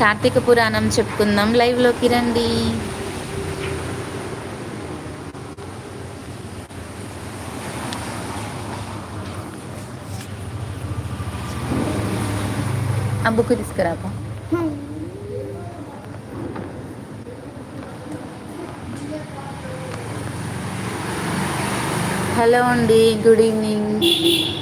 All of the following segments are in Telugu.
కార్తీక పురాణం చెప్పుకుందాం. లైవ్లోకి రండి. ఆ బుక్ తీసుకురాపా. హలో అండి గుడ్ ఈవినింగ్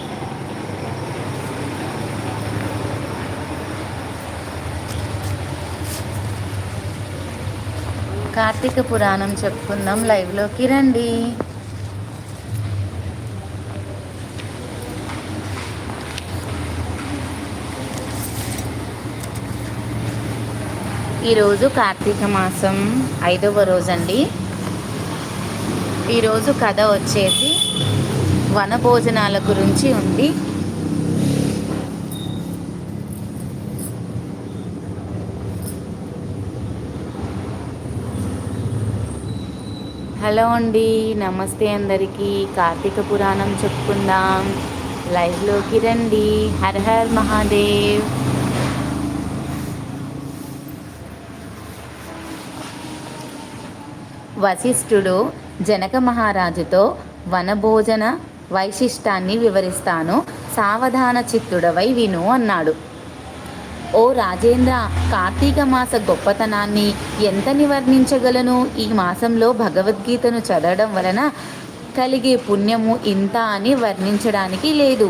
కార్తీక పురాణం చెప్పుకుందాం లైవ్లోకి రండి. ఈరోజు కార్తీక మాసం ఐదవ రోజండి. ఈరోజు కథ వచ్చేసి వనభోజనాల గురించి ఉంది. హలో అండి నమస్తే అందరికీ. కార్తీక పురాణం చెప్పుకుందాం. లైవ్లోకి రండి. హర్ హర్ మహాదేవ్. వశిష్ఠుడు జనక మహారాజుతో వనభోజన వైశిష్టాన్ని వివరిస్తాను. సావధాన చిత్తుడవై విను అన్నాడు. ఓ రాజేంద్ర కార్తీక మాస గొప్పతనాన్ని ఎంత నివర్ణించగలను? ఈ మాసంలో భగవద్గీతను చదవడం వలన కలిగే పుణ్యము ఇంత అని వర్ణించడానికి లేదు.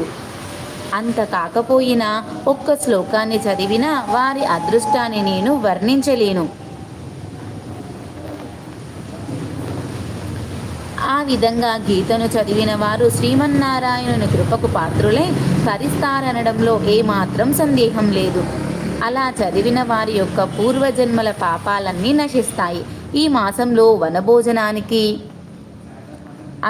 అంత కాకపోయినా ఒక్క శ్లోకాన్ని చదివినా వారి అదృష్టాన్ని నేను వర్ణించలేను. ఆ విధంగా గీతను చదివిన వారు శ్రీమన్నారాయణుని కృపకు పాత్రులే తరిస్తారనడంలో ఏమాత్రం సందేహం లేదు. అలా చదివిన వారి యొక్క పూర్వజన్మల పాపాలన్నీ నశిస్తాయి. ఈ మాసంలో వనభోజనానికి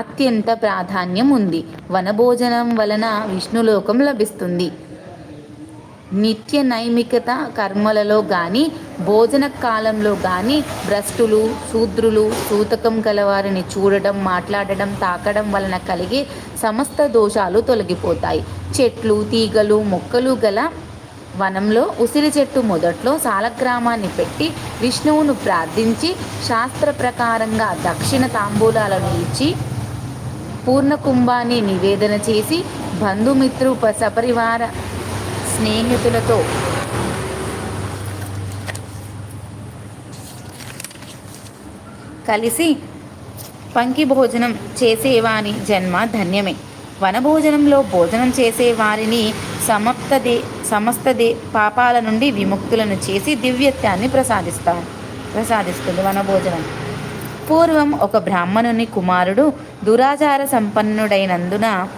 అత్యంత ప్రాధాన్యం ఉంది. వనభోజనం వలన విష్ణులోకం లభిస్తుంది. నిత్య నైమికత కర్మలలో కానీ భోజన కాలంలో కానీ భ్రష్టులు శూద్రులు సూతకం గలవారిని చూడడం మాట్లాడడం తాకడం వలన కలిగే సమస్త దోషాలు తొలగిపోతాయి. చెట్లు తీగలు మొక్కలు గల వనంలో ఉసిరి చెట్టు మొదట్లో సాలగ్రామాన్ని పెట్టి విష్ణువును ప్రార్థించి శాస్త్ర ప్రకారంగా దక్షిణ తాంబూలాలను ఇచ్చి పూర్ణకుంభాన్ని నివేదన చేసి బంధుమిత్రు సపరివార స్నేహితులతో కలిసి పంకి భోజనం చేసేవాని జన్మ ధన్యమే. వనభోజనంలో భోజనం చేసే వారిని సమప్త దే సమస్త దే పాపాల నుండి విముక్తులను చేసి దివ్యత్వాన్ని ప్రసాదిస్తాం ప్రసాదిస్తుంది వనభోజనం. పూర్వం ఒక బ్రాహ్మణుని కుమారుడు దురాచార సంపన్నుడైనందున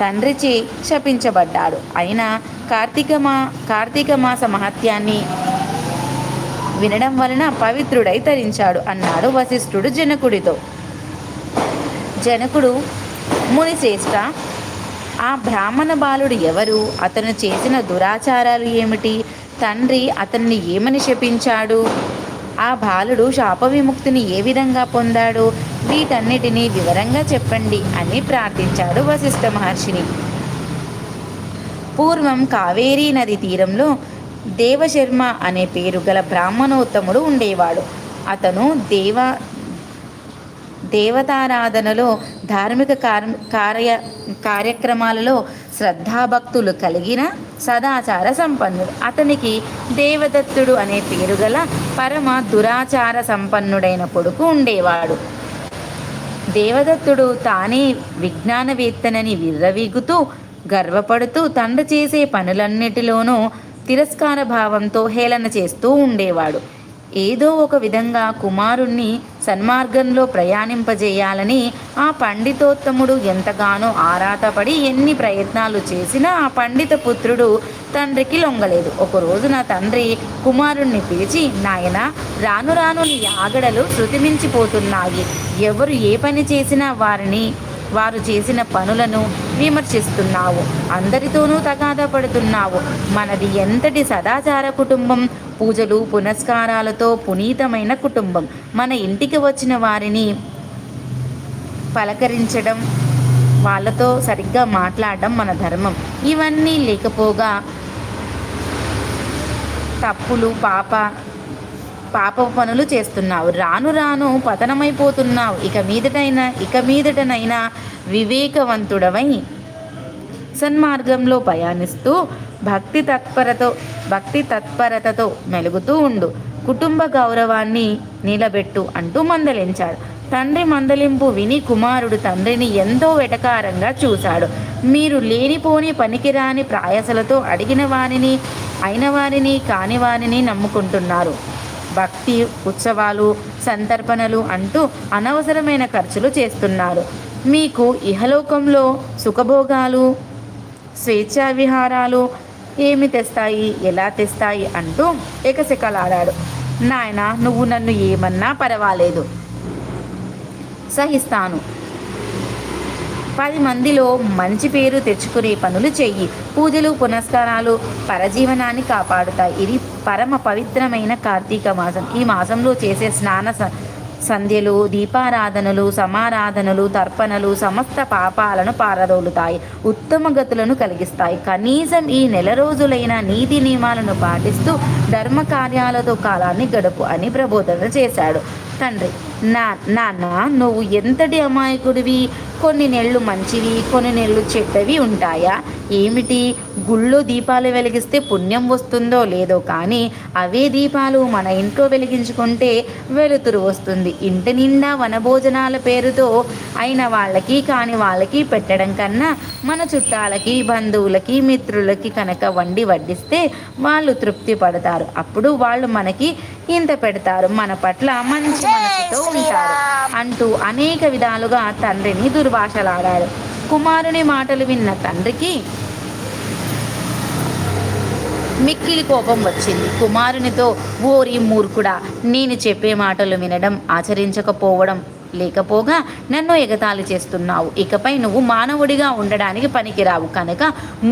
తండ్రిచే శపించబడ్డాడు. అయినా కార్తీక మా కార్తీక మాస మహత్యాన్ని వినడం వలన పవిత్రుడై తరించాడు అన్నాడు వశిష్ఠుడు జనకుడితో. జనకుడు మునిశ్రేష్ట ఆ బ్రాహ్మణ బాలుడు ఎవరు? అతను చేసిన దురాచారాలు ఏమిటి? తండ్రి అతన్ని ఏమని శపించాడు? ఆ బాలుడు శాప విముక్తిని ఏ విధంగా పొందాడు? వీటన్నిటినీ వివరంగా చెప్పండి అని ప్రార్థించాడు వశిష్ఠ మహర్షిని. పూర్వం కావేరీ నది తీరంలో దేవశర్మ అనే పేరు గల బ్రాహ్మణోత్తముడు ఉండేవాడు. అతను దేవ దేవతారాధనలో ధార్మిక కార్య కార్యక్రమాలలో శ్రద్ధాభక్తులు కలిగిన సదాచార సంపన్నుడు. అతనికి దేవదత్తుడు అనే పేరు గల పరమ దురాచార సంపన్నుడైన కొడుకు ఉండేవాడు. దేవదత్తుడు తానే విజ్ఞానవేత్తనని విర్రవీగుతూ గర్వపడుతూ తండ్రి చేసే పనులన్నిటిలోనూ తిరస్కార భావంతో హేళన చేస్తూ ఉండేవాడు. ఏదో ఒక విధంగా కుమారుణ్ణి సన్మార్గంలో ప్రయాణింపజేయాలని ఆ పండితోత్తముడు ఎంతగానో ఆరాటపడి ఎన్ని ప్రయత్నాలు చేసినా ఆ పండిత పుత్రుడు తండ్రికి లొంగలేదు. ఒకరోజు నా తండ్రి కుమారుణ్ణి పిలిచి నాయన రాను రాను నీ ఆగడలు శృతిమించిపోతున్నాయి. ఎవరు ఏ పని చేసినా వారిని వారు చేసిన పనులను విమర్శిస్తున్నావు. అందరితోనూ తగాదా పడుతున్నావు మనది ఎంతటి సదాచార కుటుంబం? పూజలు పునస్కారాలతో పునీతమైన కుటుంబం. మన ఇంటికి వచ్చిన వారిని పలకరించడం వాళ్ళతో సరిగ్గా మాట్లాడడం మన ధర్మం. ఇవన్నీ లేకపోగా తప్పులు పాప పాప పనులు చేస్తున్నావు. రాను రాను పతనమైపోతున్నావు. ఇక మీదటైనా ఇక మీదటనైనా వివేకవంతుడవై సన్మార్గంలో ప్రయాణిస్తూ భక్తి తత్పరతో భక్తి తత్పరతతో మెలుగుతూ ఉండు. కుటుంబ గౌరవాన్ని నిలబెట్టు అంటూ మందలించాడు. తండ్రి మందలింపు విని కుమారుడు తండ్రిని ఎంతో వెటకారంగా చూశాడు. మీరు లేనిపోని పనికిరాని ప్రాయసలతో అడిగిన వారిని అయిన వారిని కాని వారిని నమ్ముకుంటున్నారు. భక్తి ఉత్సవాలు సంతర్పణలు అంటూ అనవసరమైన ఖర్చులు చేస్తున్నారు. మీకు ఇహలోకంలో సుఖభోగాలు స్వేచ్ఛా విహారాలు ఏమి తెస్తాయి ఎలా తెస్తాయి అంటూ ఎకసెకలాడాడు నాయన నువ్వు నన్ను ఏమన్నా పర్వాలేదు. సహిస్తాను. పది మందిలో మంచి పేరు తెచ్చుకునే పనులు చెయ్యి. పూజలు పునస్కారాలు పరజీవనాన్ని కాపాడుతాయి. ఇది పరమ పవిత్రమైన కార్తీక మాసం. ఈ మాసంలో చేసే స్నాన స- సంధ్యలు దీపారాధనలు సమారాధనలు తర్పణలు సమస్త పాపాలను పారదోలుతాయి ఉత్తమ గతులను కలిగిస్తాయి. కనీసం ఈ నెల రోజులైన నీతి నియమాలను పాటిస్తూ ధర్మ కార్యాలతో కాలాన్ని గడుపు అని ప్రబోధన చేశాడు. తండ్రి నా నాన్న నువ్వు ఎంతటి అమాయకుడివి? కొన్ని నెలలు మంచివి కొన్ని నెలలు చెడ్డవి ఉంటాయా? ఏమిటి? గుళ్ళో దీపాలు వెలిగిస్తే పుణ్యం వస్తుందో లేదో కానీ అవే దీపాలు మన ఇంట్లో వెలిగించుకుంటే వెలుతురు వస్తుంది. ఇంటి నిండా వనభోజనాల పేరుతో అయిన వాళ్ళకి కాని వాళ్ళకి పెట్టడం కన్నా మన చుట్టాలకి బంధువులకి మిత్రులకి కనుక వండి వడ్డిస్తే వాళ్ళు తృప్తి పడతారు. అప్పుడు వాళ్ళు మనకి ఇంత పెడతారు. మన పట్ల మంచి మనసుతో ఉంటారు. అంటూ అనేక విధాలుగా తండ్రిని భాషలాడాడు కుమారుని మాటలు విన్న తండ్రికి మిక్కిలి కోపం వచ్చింది. కుమారునితో ఓరి మూర్ఖుడా నేను చెప్పే మాటలు వినడం ఆచరించకపోవడం లేకపోగా నన్ను ఎగతాళి చేస్తున్నావు. ఇకపై నువ్వు మానవుడిగా ఉండడానికి పనికిరావు. కనుక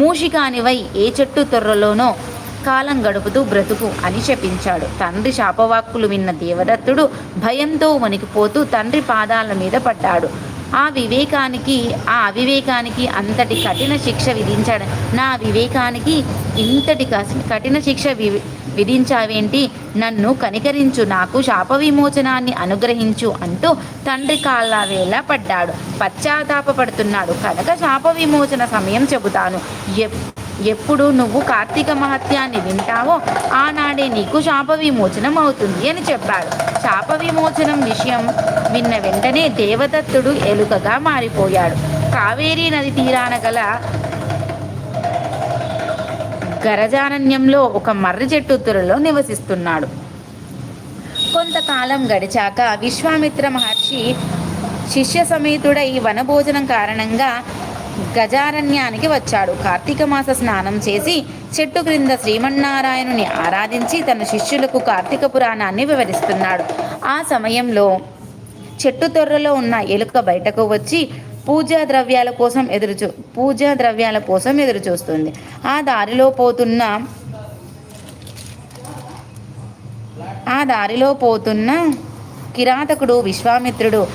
మూషికానివై ఏ చెట్టు తొర్రలోనో కాలం గడుపుతూ బ్రతుకు అని శపించాడు తండ్రి శాపవాక్కులు విన్న దేవదత్తుడు భయంతో వణికిపోతూ తండ్రి పాదాల మీద పడ్డాడు. ఆ వివేకానికి ఆ అవివేకానికి అంతటి కఠిన శిక్ష విధించాడు. నా వివేకానికి ఇంతటి కఠిన శిక్ష వి విధించావేంటి? నన్ను కనికరించు నాకు శాప విమోచనాన్ని అనుగ్రహించు అంటూ తండ్రి కాళ్ళ వేళ పడ్డాడు. పశ్చాత్తాపడుతున్నాడు కనుక శాప విమోచన సమయం చెబుతాను. ఎప్ ఎప్పుడు నువ్వు కార్తీక మహత్యాన్ని వింటావో ఆనాడే నీకు శాప విమోచనం అవుతుంది అని చెప్పాడు శాప విమోచనం విషయం విన్న వెంటనే దేవదత్తుడు ఎలుకగా మారిపోయాడు. కావేరీ నది తీరాన గల గరజారణ్యంలో ఒక మర్రి చెట్టు తురలో నివసిస్తున్నాడు. కొంతకాలం గడిచాక విశ్వామిత్ర మహర్షి శిష్య సమేతుడై వనభోజనం కారణంగా గజారణ్యానికి వచ్చాడు. కార్తీక మాస స్నానం చేసి చెట్టు క్రింద శ్రీమన్నారాయణుని ఆరాధించి తన శిష్యులకు కార్తీక పురాణాన్ని వివరిస్తున్నాడు. ఆ సమయంలో చెట్టు తొర్రలో ఉన్న ఎలుక బయటకు వచ్చి పూజా ద్రవ్యాల కోసం ఎదురు చూ పూజా ద్రవ్యాల కోసం ఎదురు చూస్తుంది. ఆ దారిలో పోతున్న ఆ దారిలో పోతున్న కిరాతకుడు విశ్వామిత్రుడు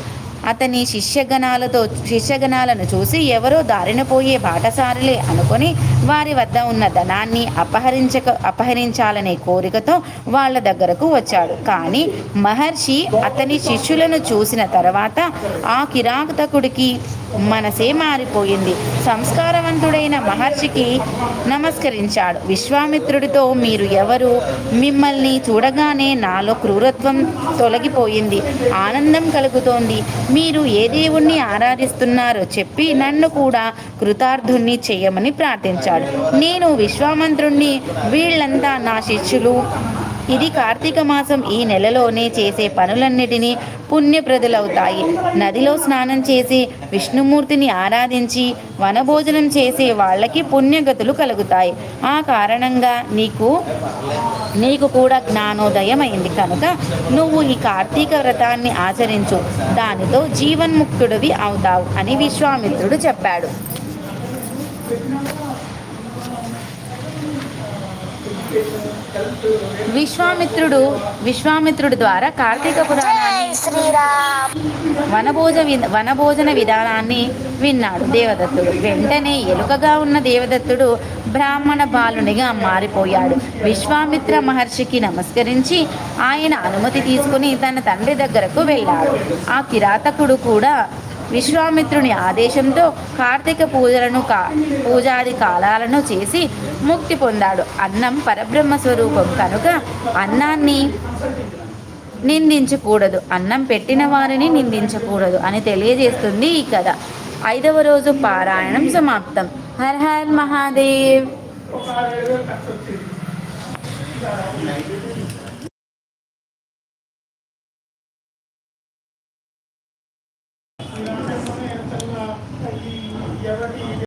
అతని శిష్యగణాలతో శిష్యగణాలను చూసి ఎవరో దారిన పోయే బాటసారులే అనుకొని వారి వద్ద ఉన్న ధనాన్ని అపహరించక అపహరించాలనే కోరికతో వాళ్ళ దగ్గరకు వచ్చాడు. కానీ మహర్షి అతని శిష్యులను చూసిన తర్వాత ఆ కిరాతకుడికి మనసే మారిపోయింది. సంస్కారవంతుడైన మహర్షికి నమస్కరించాడు. విశ్వామిత్రుడితో మీరు ఎవరు? మిమ్మల్ని చూడగానే నాలో క్రూరత్వం తొలగిపోయింది. ఆనందం కలుగుతోంది. మీరు ఏ దేవుణ్ణి ఆరాధిస్తున్నారో చెప్పి నన్ను కూడా కృతార్థుణ్ణి చేయమని ప్రార్థించాడు. నేను విశ్వామంత్రుణ్ణి వీళ్ళంతా నా శిష్యులు ఇది కార్తీక మాసం. ఈ నెలలోనే చేసే పనులన్నిటినీ పుణ్యప్రదులవుతాయి. నదిలో స్నానం చేసి విష్ణుమూర్తిని ఆరాధించి వనభోజనం చేసే వాళ్ళకి పుణ్యగతులు కలుగుతాయి. ఆ కారణంగా నీకు నీకు కూడా జ్ఞానోదయం అయింది కనుక నువ్వు ఈ కార్తీక వ్రతాన్ని ఆచరించు. దానితో జీవన్ముక్తుడివి అవుతావు అని విశ్వామిత్రుడు చెప్పాడు. విశ్వామిత్రుడు విశ్వామిత్రుడి ద్వారా కార్తీక పురాణాన్ని వనభోజ వనభోజన విధానాన్ని విన్నాడు దేవదత్తుడు. వెంటనే ఎలుకగా ఉన్న దేవదత్తుడు బ్రాహ్మణ బాలునిగా మారిపోయాడు. విశ్వామిత్ర మహర్షికి నమస్కరించి ఆయన అనుమతి తీసుకుని తన తండ్రి దగ్గరకు వెళ్ళాడు. ఆ కిరాతకుడు కూడా విశ్వామిత్రుని ఆదేశంతో కార్తీక పూజలను కా పూజాది కాలాలను చేసి ముక్తి పొందాడు. అన్నం పరబ్రహ్మ స్వరూపం కనుక అన్నాన్ని నిందించకూడదు. అన్నం పెట్టిన వారిని నిందించకూడదు అని తెలియజేస్తుంది ఈ కథ. ఐదవ రోజు పారాయణం సమాప్తం. హర్ హర్ మహాదేవ్.